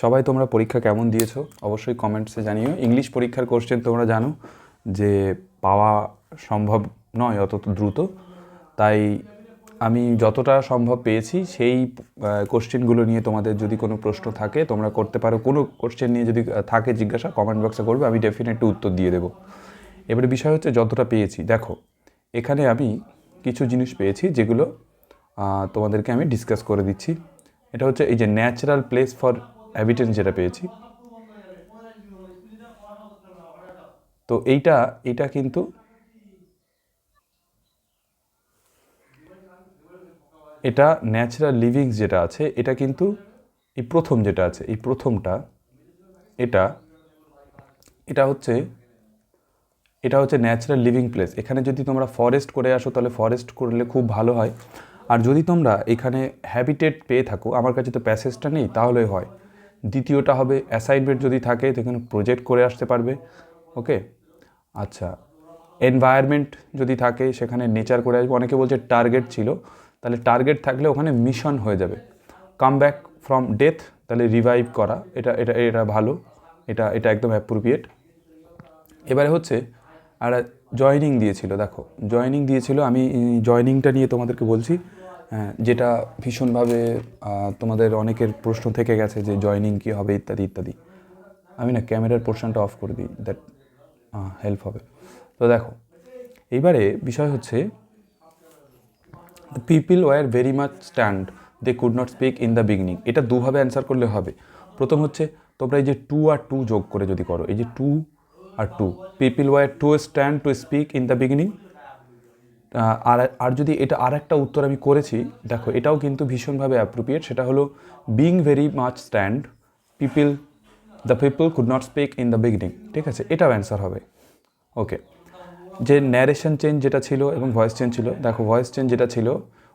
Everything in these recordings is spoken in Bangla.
সবাই তোমরা পরীক্ষা কেমন দিয়েছ? অবশ্যই কমেন্টসে জানিও। ইংলিশ পরীক্ষার কোশ্চেন তোমরা জানো যে পাওয়া সম্ভব নয়, অত দ্রুত। তাই আমি যতটা সম্ভব পেয়েছি সেই কোশ্চেনগুলো নিয়ে তোমাদের যদি কোনো প্রশ্ন থাকে, তোমরা করতে পারো। কোনো কোশ্চেন নিয়ে যদি থাকে জিজ্ঞাসা কমেন্ট বক্সে করবে, আমি ডেফিনেটলি উত্তর দিয়ে দেবো। এবারে বিষয় হচ্ছে যতটা পেয়েছি। দেখো, এখানে আমি কিছু জিনিস পেয়েছি যেগুলো তোমাদেরকে আমি ডিসকাস করে দিচ্ছি। এটা হচ্ছে এই যে ন্যাচারাল প্লেস ফর হ্যাবিটেন্স যেটা পেয়েছি। তো এইটা এটা কিন্তু এটা ন্যাচারাল লিভিংস যেটা আছে, এটা কিন্তু এই প্রথম যেটা আছে, এই প্রথমটা, এটা এটা হচ্ছে এটা হচ্ছে ন্যাচারাল লিভিং প্লেস এখানে যদি তোমরা ফরেস্ট করে আসো, তাহলে ফরেস্ট করলে খুব ভালো হয়। আর যদি তোমরা এখানে হ্যাবিটেট পেয়ে থাকো, আমার কাছে তো প্যাসেজটা নেই, তাহলে হয়। দ্বিতীয়টা হবে অ্যাসাইনমেন্ট যদি থাকে, তো এখানে প্রজেক্ট করে আসতে পারবে ওকে আচ্ছা এনভায়রনমেন্ট যদি থাকে, সেখানে নেচার করে আসবে। অনেকে বলছে টার্গেট ছিল, তাহলে টার্গেট থাকলে ওখানে মিশন হয়ে যাবে। কাম ব্যাক ফ্রম ডেথ তাহলে রিভাইভ করা, এটা এটা এটা ভালো, এটা এটা একদম অ্যাপ্রোপ্রিয়েট এবারে হচ্ছে, আর জয়নিং দিয়েছিল, দেখো জয়নিং দিয়েছিল, আমি জয়নিংটা নিয়ে তোমাদেরকে বলছি। যেটা ভীষণভাবে তোমাদের অনেকের প্রশ্ন থেকে গেছে যে জয়নিং কী হবে ইত্যাদি ইত্যাদি। আমি না ক্যামেরার পোর্শনটা অফ করে দিই দ্যাট হেল্প হবে। তো দেখো, এইবারে বিষয় হচ্ছে people were very much stunned they could not speak in the beginning এটা দুভাবে অ্যান্সার করলে হবে। প্রথম হচ্ছে, তোমরা এই যে টু আর টু যোগ করে যদি করো, এই যে two R to people were too stunned to speak in the beginning আর আর যদি এটা আর একটা উত্তর আমি করেছি, দেখো, এটাও কিন্তু ভীষণভাবে অ্যাপ্রোপ্রিয়েট সেটা হলো being very much stunned people the people could not speak in the beginning ঠিক আছে? এটাও অ্যান্সার হবে। ওকে যে ন্যারেশন চেঞ্জ যেটা ছিল এবং ভয়েস চেঞ্জ ছিল, দেখো ভয়েস চেঞ্জ যেটা ছিল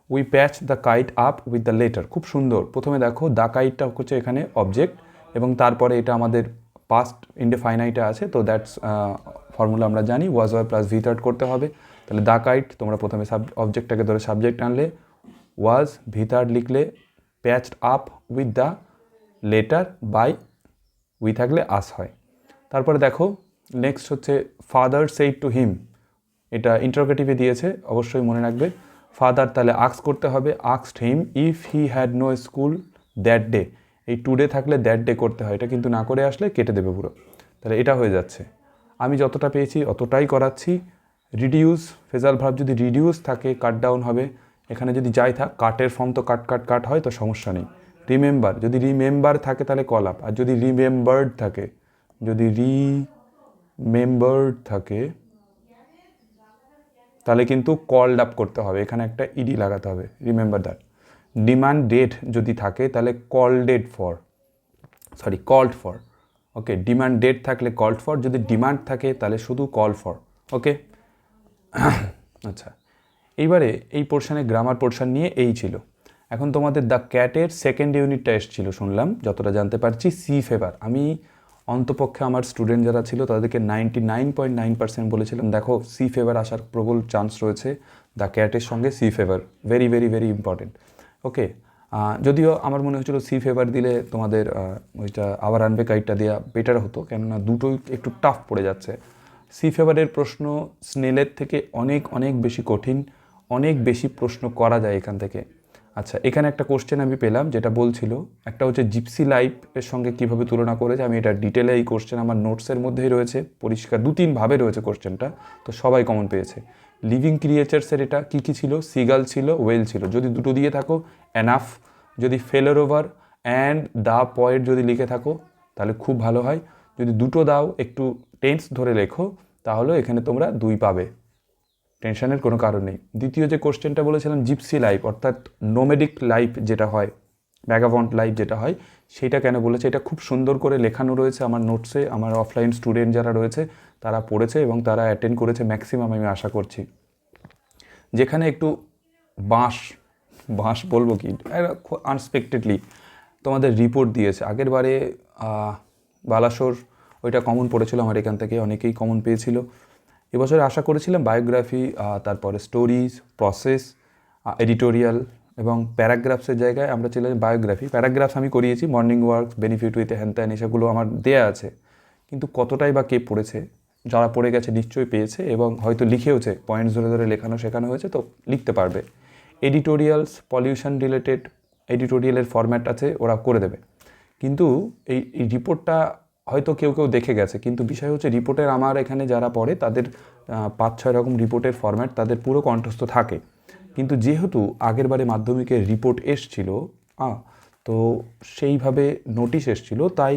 we patch the kite up with the letter খুব সুন্দর। প্রথমে দেখো দ্য কাইটটা হচ্ছে এখানে অবজেক্ট এবং তারপরে এটা আমাদের পাস্ট ইন্ডেফাইনাইটে আছে, তো দ্যাটস ফর্মুলা আমরা জানি was Y plus V third করতে হবে। তাহলে দ্য কাইট তোমরা প্রথমে সাব অবজেক্টটাকে ধরে সাবজেক্ট আনলে ওয়াজ ভিতার লিখলে patched up with the letter by we থাকলে আস হয়। তারপরে দেখো নেক্সট হচ্ছে ফাদার সেইড টু হিম এটা ইন্টারোগেটিভে দিয়েছে, অবশ্যই মনে রাখবে। ফাদার তাহলে আক্স করতে হবে আক্সড him if he had no school that day এই টু ডে থাকলে দ্যাট ডে করতে হয়, এটা কিন্তু না করে আসলে কেটে দেবে পুরো। তাহলে এটা হয়ে যাচ্ছে। আমি যতটা পেয়েছি, অতটাই করাচ্ছি। রিডিউস ফেজাল ভাব যদি রিডিউস থাকে কাট ডাউন হবে, এখানে যদি যাই থাক কাটের ফর্ম তো কাট কাট কাট হয়, তো সমস্যা নেই। রিমেম্বার যদি রিমেম্বার থাকে তাহলে কল আপ আর যদি রিমেম্বার্ড থাকে, যদি রিমেম্বার্ড থাকে, তাহলে কিন্তু কল্ড আপ করতে হবে, এখানে একটা ইডি লাগাতে হবে রিমেম্বার দ্যাট ডিমান্ড ডেট যদি থাকে, তাহলে call date for sorry called for okay demand date থাকলে কল্ড ফর যদি ডিমান্ড থাকে, তাহলে শুধু কল ফর ওকে আচ্ছা এইবারে এই পোর্শনে গ্রামার পোর্শন নিয়ে এই ছিল। এখন তোমাদের দ্য ক্যাটের সেকেন্ড ইউনিটটা এসেছিল, শুনলাম, যতটা জানতে পারছি সি ফেভার আমি অন্তপক্ষে আমার স্টুডেন্ট যারা ছিল, তাদেরকে ninety nine point nine percent বলেছিলাম। দেখো সি ফেভার আসার প্রবল চান্স রয়েছে দ্য ক্যাটের সঙ্গে see favour very very very important okay যদিও আমার মনে হচ্ছিল সি ফেভার দিলে তোমাদের ওইটা আবার আনবে কাইটটা দেওয়া বেটার হতো, কেননা দুটোই একটু টাফ পড়ে যাচ্ছে। সি ফেভারের প্রশ্ন স্নেলের থেকে অনেক অনেক বেশি কঠিন, অনেক বেশি প্রশ্ন করা যায় এখান থেকে। আচ্ছা এখানে একটা কোশ্চেন আমি পেলাম যেটা বলছিল, একটা হচ্ছে জিপসি লাইফের সঙ্গে কীভাবে তুলনা করেছে আমি এটা ডিটেলে এই কোশ্চেন আমার নোটসের মধ্যেই রয়েছে, পরিষ্কার দু তিনভাবে রয়েছে কোশ্চেনটা তো সবাই কমন পেয়েছে। লিভিং ক্রিয়েচার্সের এটা কী কী ছিল? সিগাল ছিল ওয়েল ছিল। যদি দুটো দিয়ে থাকো অ্যানাফ যদি ফেলার ওভার অ্যান্ড দ্য পয়েন্ট যদি লিখে থাকো, তাহলে খুব ভালো হয়। যদি দুটো দাও, একটু টেন্স ধরে লেখো, তাহলে এখানে তোমরা দুই পাবে। টেনশনের কোনো কারণ নেই। দ্বিতীয় যে কোশ্চেনটা বলেছিলাম জিপসি লাইফ অর্থাৎ নোমেডিক লাইফ যেটা হয় ব্যাগাবন্ট লাইফ যেটা হয়, সেটা কেন বলেছে? এটা খুব সুন্দর করে লেখানো রয়েছে আমার নোটসে আমার অফলাইন স্টুডেন্ট যারা রয়েছে, তারা পড়েছে এবং তারা অ্যাটেন্ড করেছে ম্যাক্সিমাম আমি আশা করছি। যেখানে একটু বাঁশ বাঁশ বলব কি? আনএক্সপেক্টেডলি তোমাদের রিপোর্ট দিয়েছে। আগের বারে বালাসোর, ওইটা কমন পড়েছিল আমার এখান থেকে, অনেকেই কমন পেয়েছিল। এবছর আশা করেছিলাম বায়োগ্রাফি তারপরে স্টোরিজ প্রসেস এডিটোরিয়াল এবং প্যারাগ্রাফসের জায়গায় আমরা চলে বায়োগ্রাফি প্যারাগ্রাফস আমি করিয়েছি মর্নিং ওয়ার্ক বেনিফিট উইথ হ্যান ত্যান এসবগুলো আমার দেয়া আছে। কিন্তু কতটাই বা কে পড়েছে, যারা পড়ে গেছে নিশ্চয়ই পেয়েছে এবং হয়তো লিখেওছে পয়েন্টস ধরে ধরে লেখানো, শেখানো হয়েছে, তো লিখতে পারবে। এডিটোরিয়ালস পলিউশন রিলেটেড এডিটোরিয়ালের ফরম্যাট আছে, ওরা করে দেবে। কিন্তু এই এই রিপোর্টটা হয়তো কেউ কেউ দেখে গেছে, কিন্তু বিষয় হচ্ছে রিপোর্টের আমার এখানে যারা পড়ে তাদের পাঁচ, ছয় রকম রিপোর্টের ফরম্যাট তাদের পুরো কণ্ঠস্থ থাকে। কিন্তু যেহেতু আগের বারে মাধ্যমিকের রিপোর্ট এসছিল তো সেইভাবে নোটিশ এসছিল, তাই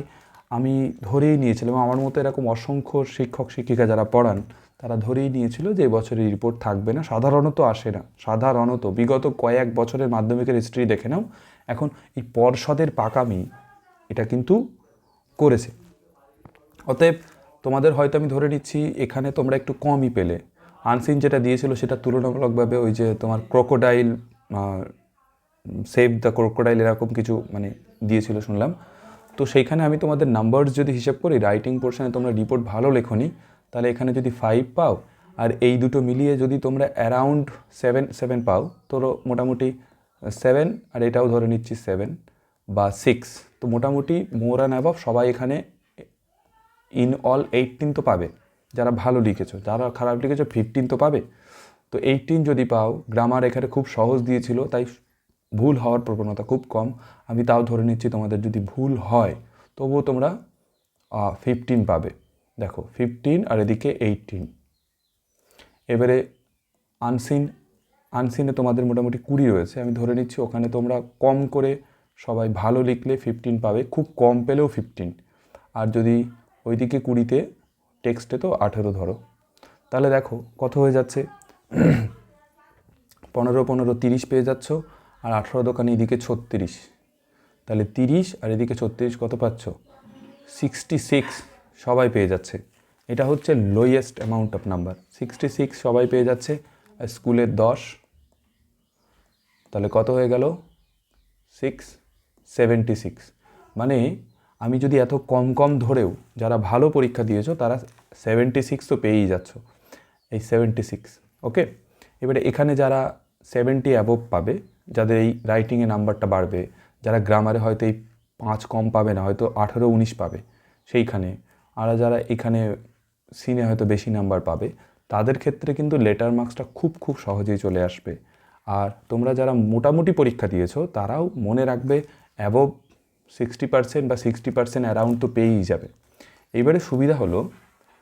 আমি ধরেই নিয়েছিলাম, আমার মতো এরকম অসংখ্য শিক্ষক, শিক্ষিকা যারা পড়ান, তারা ধরেই নিয়েছিল যে এবছরের রিপোর্ট থাকবে না। সাধারণত আসে না, সাধারণত। বিগত কয়েক বছরের মাধ্যমিকের হিস্ট্রি দেখে নাও, এখন এই পর্ষদের পাকামি এটা কিন্তু করেছে। অতএব তোমাদের হয়তো আমি ধরে নিচ্ছি, এখানে তোমরা একটু কমই পেলে। আনসিন যেটা দিয়েছিল সেটা তুলনামূলকভাবে ওই যে তোমার ক্রোকোডাইল সেভ দ্য ক্রোকোডাইল এরকম কিছু মানে দিয়েছিল শুনলাম। তো সেইখানে আমি তোমাদের নাম্বারস যদি হিসাব করি রাইটিং পোর্শনে তোমরা রিপোর্ট ভালো লেখনি, তাহলে এখানে যদি ফাইভ পাও, আর এই দুটো মিলিয়ে যদি তোমরা অ্যারাউন্ড সেভেন সেভেন পাও তোর মোটামুটি সেভেন আর এটাও ধরে নিচ্ছি সেভেন বা সিক্স তো মোটামুটি মোর অ্যান্ড অ্যাবভ সবাই এখানে ইন অল এইটিন তো পাবে। যারা ভালো লিখেছো, যারা খারাপ লিখেছো ফিফটিন তো পাবে। তো এইটিন যদি পাও গ্রামার এখানে খুব সহজ দিয়েছিল, তাই ভুল হওয়ার প্রবণতা খুব কম। আমি তাও ধরে নিচ্ছি তোমাদের যদি ভুল হয়, তবুও তোমরা ফিফটিন পাবে। দেখো ফিফটিন আর এদিকে এইটিন এবারে আনসিন আনসিনে তোমাদের মোটামুটি কুড়ি রয়েছে। আমি ধরে নিচ্ছি ওখানে তোমরা কম করে সবাই ভালো লিখলে ফিফটিন পাবে, খুব কম পেলেও ফিফটিন আর যদি ওইদিকে কুড়িতে টেক্সটে তো আঠেরো ধরো, তাহলে দেখো কত হয়ে যাচ্ছে? পনেরো পনেরো, তিরিশ পেয়ে যাচ্ছ, আর আঠেরো দোকানে এদিকে ছত্রিশ। তাহলে তিরিশ আর এদিকে ছত্রিশ কত পাচ্ছ? সিক্সটি সিক্স সবাই পেয়ে যাচ্ছে। এটা হচ্ছে lowest amount of number sixty six সবাই পেয়ে যাচ্ছে, আর স্কুলের দশ। তাহলে কত হয়ে গেল? সিক্স সেভেন্টি সিক্স মানে আমি যদি এত কম কম ধরেও যারা ভালো পরীক্ষা দিয়েছ, তারা সেভেন্টি সিক্স তো পেয়েই যাচ্ছ। এই সেভেন্টি সিক্স ওকে এবারে এখানে যারা সেভেন্টি অ্যাবোভ পাবে, যাদের এই রাইটিংয়ে নাম্বারটা বাড়বে, যারা গ্রামারে হয়তো এই পাঁচ কম পাবে না, হয়তো আঠেরো উনিশ পাবে, সেইখানে। আর যারা এখানে সিনে হয়তো বেশি নাম্বার পাবে, তাদের ক্ষেত্রে কিন্তু লেটার মার্কসটা খুব খুব সহজেই চলে আসবে। আর তোমরা যারা মোটামুটি পরীক্ষা দিয়েছ, তারাও মনে রাখবে অ্যাবভ সিক্সটি পার্সেন্ট বা সিক্সটি পার্সেন্ট অ্যারাউন্ড তো পেয়েই যাবে। এইবারে সুবিধা হলো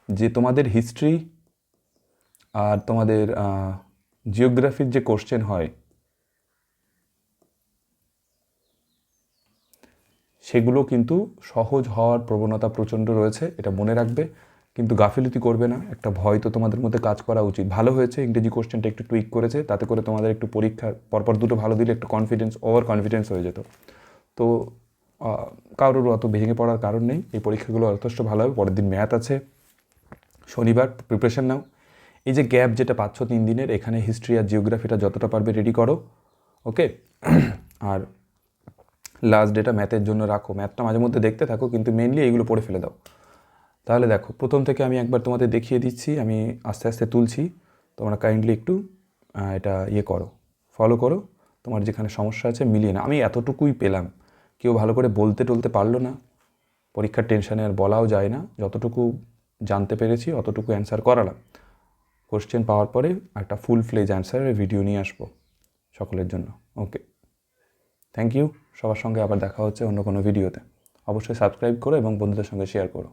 যে তোমাদের হিস্ট্রি আর তোমাদের জিওগ্রাফির যে কোশ্চেন হয়, সেগুলো কিন্তু সহজ হওয়ার প্রবণতা প্রচণ্ড রয়েছে, এটা মনে রাখবে। কিন্তু গাফিলতি করবে না, একটা ভয় তো তোমাদের মধ্যে কাজ করা উচিত। ভালো হয়েছে, ইংরেজি কোশ্চেনটা একটু টুইক করেছে, তাতে করে তোমাদের একটু পরীক্ষার, পরপর দুটো ভালো দিলে একটু কনফিডেন্স ওভার কনফিডেন্স হয়ে যেত। তো কারোর অত ভেঙে পড়ার কারণ নেই। এই পরীক্ষাগুলো যথেষ্ট ভালো হবে। পরের দিন ম্যাথ আছে। শনিবার প্রিপারেশন নাও। এই যে গ্যাপ যেটা পাচ্ছ তিন দিনের, এখানে হিস্ট্রি আর জিওগ্রাফিটা যতটা পারবে রেডি করো ওকে আর লাস্ট ডেটা ম্যাথের জন্য রাখো। ম্যাথটা মাঝে মধ্যে দেখতে থাকো, কিন্তু মেনলি এইগুলো পড়ে ফেলে দাও। তাহলে দেখো, প্রথম থেকে আমি একবার তোমাদের দেখিয়ে দিচ্ছি, আমি আস্তে আস্তে তুলছি। তোমরা কাইন্ডলি একটু এটা ইয়ে করো ফলো করো। তোমার যেখানে সমস্যা আছে মিলিয়ে না আমি এতটুকুই পেলাম। কেউ ভালো করে বলতে টলতে পারল না। পরীক্ষার টেনশানে আর বলাও যায় না। যতটুকু জানতে পেরেছি, অতটুকু অ্যান্সার করালাম। কোশ্চেন পাওয়ার পরে একটা ফুল ফ্লেজ অ্যান্সারের ভিডিও নিয়ে আসব সকলের জন্য। ওকে থ্যাংক ইউ সবার সঙ্গে আবার দেখা হচ্ছে অন্য কোনো ভিডিওতে অবশ্যই সাবস্ক্রাইব করো এবং বন্ধুদের সঙ্গে শেয়ার করো।